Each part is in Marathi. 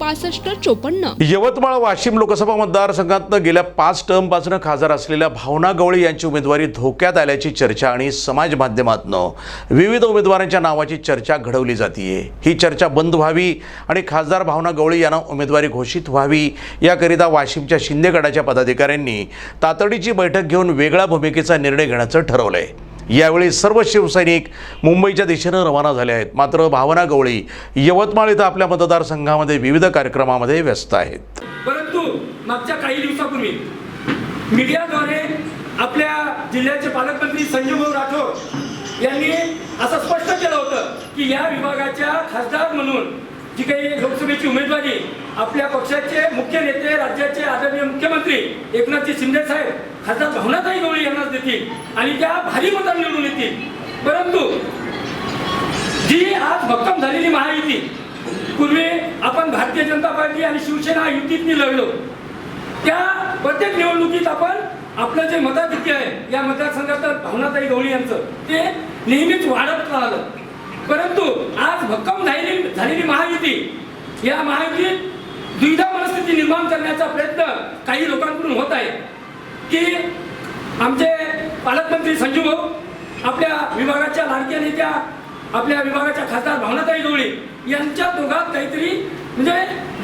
पासष्ट चोपन्न. यवतमाळ वाशिम लोकसभा मतदारसंघात गेल्या पाच टर्मपासून खासदार असलेल्या भावना गवळी यांची उमेदवारी धोक्यात आल्याची चर्चा आणि समाज माध्यमातनं विविध उमेदवारांच्या नावाची चर्चा घडवली जाते ही चर्चा बंद व्हावी आणि खासदार भावना गवळी यांना उमेदवारी घोषित व्हावी याकरिता वाशिमच्या शिंदे गटाच्या पदाधिकाऱ्यांनी तातडीची बैठक घेऊन वेगळ्या भूमिकेचा निर्णय घेण्याचं ठरवलं आहे यावेळी सर्व शिवसैनिक मुंबईच्या दिशेनं रवाना झाले आहेत. मात्र भावना गवळी यवतमाळ इथं आपल्या मतदारसंघामध्ये विविध कार्यक्रमामध्ये व्यस्त आहेत. परंतु मागच्या काही दिवसापूर्वी मीडियाद्वारे आपल्या जिल्ह्याचे पालकमंत्री संजयभाऊ राठोड यांनी असं स्पष्ट केलं होतं की या विभागाच्या खासदार म्हणून जी काही लोकसभेची उमेदवारी आपल्या पक्षाचे मुख्य नेते राज्याचे आदरणीय मुख्यमंत्री एकनाथजी शिंदे साहेब खासदार भावनाताई गवळी यांनाच देतील आणि त्या भारी मतांनी निवडून येतील. परंतु जी आज भक्कम झालेली महायुती पूर्वी आपण भारतीय जनता पार्टी आणि शिवसेना युतीतनी लढलो. त्या प्रत्येक निवडणुकीत आपण आपलं जे मताधिक्य आहे या मतदारसंघात भावनाताई गवळी यांचं ते नेहमीच वाढत राहिलं. परंतु आज भक्कम झालेली झालेली महायुती या महायुतीत द्विधा मनस्थिती निर्माण करण्याचा प्रयत्न काही लोकांकडून होत आहे. की आमचे पालकमंत्री संजू भाऊ आपल्या विभागाच्या लाडक्या नेत्या आपल्या विभागाच्या खासदार भावनाताई गवळी यांच्या दोघात काहीतरी म्हणजे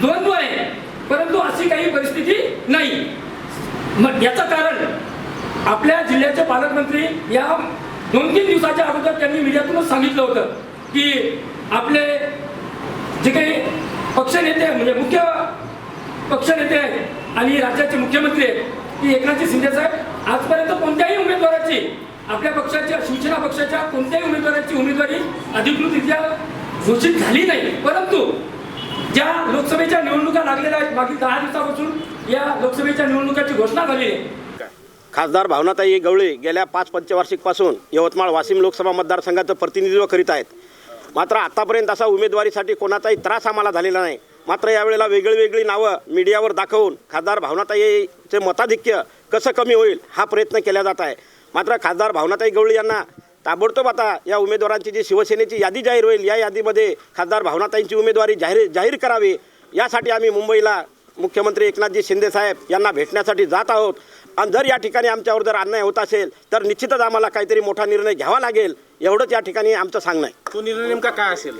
द्वंद्व आहे. परंतु अशी काही परिस्थिती नाही. मग याचं कारण आपल्या जिल्ह्याचे पालकमंत्री या दोन तीन दिवसाच्या अगोदर त्यांनी मीडियातूनच सांगितलं होतं की आपले जे काही पक्षनेते म्हणजे मुख्य पक्षनेते आहेत आणि राज्याचे मुख्यमंत्री आहेत की एकनाथजी शिंदे साहेब आजपर्यंत कोणत्याही उमेदवाराची आपल्या पक्षाच्या शिवसेना पक्षाच्या कोणत्याही उमेदवाराची उमेदवारी अधिकृतरित्या घोषित झाली नाही. परंतु ज्या लोकसभेच्या निवडणुका लागलेल्या आहेत मागील दहा दिवसापासून या लोकसभेच्या निवडणुकाची घोषणा झाली आहे. खासदार भावनाताई गवळी गेल्या पाच पंचवार्षिकपासून यवतमाळ वाशिम लोकसभा मतदारसंघाचं प्रतिनिधित्व करीत आहेत. मात्र आतापर्यंत असा उमेदवारीसाठी कोणाचाही त्रास आम्हाला झालेला नाही. मात्र यावेळेला वेगळी वेगळी नावं मीडियावर दाखवून खासदार भावनाताईचे मताधिक्य कसं कमी होईल हा प्रयत्न केला जात आहे. मात्र खासदार भावनाताई गवळी यांना ताबडतोब आता या उमेदवारांची जी शिवसेनेची यादी जाहीर होईल या यादीमध्ये खासदार भावनाताईंची उमेदवारी जाहीर जाहीर करावी यासाठी आम्ही मुंबईला मुख्यमंत्री एकनाथजी शिंदे साहेब यांना भेटण्यासाठी जात आहोत. आणि जर या ठिकाणी आमच्यावर जर अन्याय होत असेल तर निश्चितच आम्हाला काहीतरी मोठा निर्णय घ्यावा लागेल एवढंच या ठिकाणी आमचं सांगणं आहे. तो निर्णय नेमका काय असेल?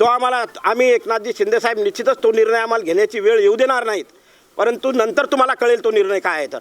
तो आम्हाला आम्ही एकनाथजी शिंदे साहेब निश्चितच तो निर्णय आम्हाला घेण्याची वेळ येऊ देणार नाहीत. परंतु नंतर तुम्हाला कळेल तो निर्णय काय आहे तर.